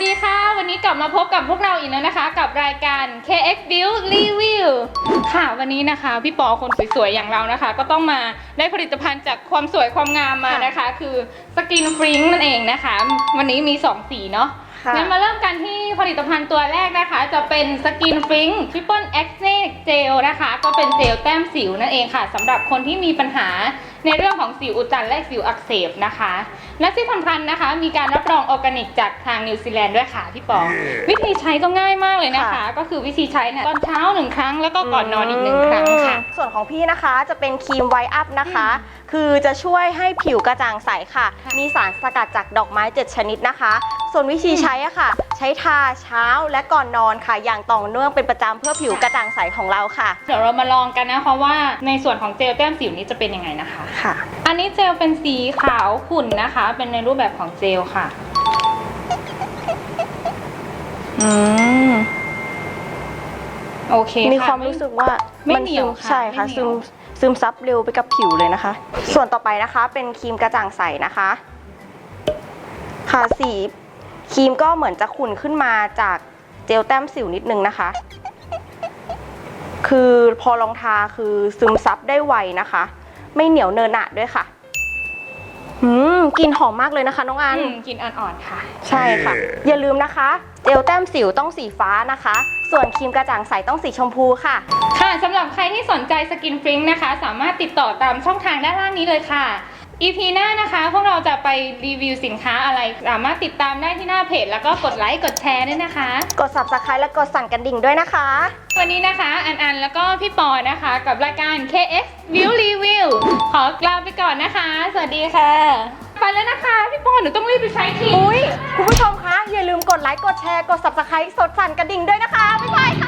วัสดีค่ะ วันนี้กลับมาพบกับพวกเราอีกแล้วนะคะ กับรายการ KX Build Review ค่ะวันนี้นะคะ พี่ปอคนสวยๆ อย่างเรานะคะ ก็ต้องมาได้ผลิตภัณฑ์จากความสวยความงามมานะคะ คือสกินฟริงนั่นเองนะคะ วันนี้มี 2 สีเนาะ ค่ะ งั้นมาเริ่มกันที่ผลิตภัณฑ์ตัวแรกนะคะ จะเป็นสกินฟริงทริปเปิลเอ็กเซเจลนะคะ ก็เป็นเจลแต้มสิวนั่นเองค่ะสำหรับคนที่มีปัญหาในเรื่องของสิวอุดตันและสิวอักเสบนะคะ และที่สำคัญนะคะ มีการรับรองออร์แกนิกจากทางนิวซีแลนด์ด้วยค่ะพี่ปอวิธีใช้ก็ง่ายมากเลยนะคะ ค่ะ ก็คือวิธีใช้เนี่ยตอนเช้าหนึ่งครั้งแล้วก็ก่อนนอนอีกหนึ่งครั้งค่ะอืมส่วนของพี่นะคะจะเป็นครีมไวท์อัพนะคะ คือจะช่วยให้ผิวกระจ่างใสค่ะค่ะ มีสารสกัดจากดอกไม้ 7 ชนิดนะคะ ส่วนวิธีใช้อะค่ะ ใช้ทาเช้าและก่อนนอนค่ะ อย่างต่อเนื่องเป็นประจำเพื่อผิวกระจ่างใสของเราค่ะ เดี๋ยวเรามาลองกันนะคะว่าในส่วนของเจลแต้มสิวนี้จะเป็นยังไงนะคะ ค่ะ อันนี้เจลเป็นสีขาวขุ่นนะคะ เป็นในรูปแบบของเจลค่ะ อืม โอเคมีะความรู้สึกว่าไม่นเหนียวซึมค่ะใช่ค่ะไม่เหนีซึยว ม ซึมซับเร็วไปกับผิวเลยนะคะ ส่วนต่อไปนะคะเป็นครีมกระจ่างใสนะคะ ค่ะสีครีมก็เหมือนจะขุ่นขึ้นมาจากเจลแต้มสิวนิดนึงนะคะ คือพอลองทาคือซึมซับได้ไวนะคะ ไม่เหนียวเนินหนะด้วยค่ะ อืมกลิ่นหอมมากเลยนะคะ น้องอัน อืมกลินอ่อนๆค่ะ ใช่ค่ะอย่าลืมนะคะ เจลแต้มสิวต้องสีฟ้านะคะ ส่วนครีมกระจ่างใสต้องสีชมพูค่ะ ค่ะสำหรับใครที่สนใจสกินฟริงนะคะ สามารถติดต่อตามช่องทางด้านล่างนี้เลยค่ะ EP หน้านะคะ พวกเราจะไปรีวิวสินค้าอะไร สามารถติดตามได้ที่หน้าเพจ แล้วก็กดไลค์กดแชร์ด้วยนะคะ กด subscribe และกดสั่นกระดิ่งด้วยนะคะ วันนี้นะคะ อันอันแล้วก็พี่ปอนะคะ กับรายการ KX View Review ขอ ลาไปก่อนนะคะ สวัสดีค่ะ ไปแล้วนะคะพี่ปอหนูต้องรีบไปใช้ทีอุ้ยคุณผู้ชมคะ อย่าลืมกดไลค์ กดแชร์ กด subscribe สดสั่นกระดิ่งด้วยนะคะ บ๊ายบายค่ะ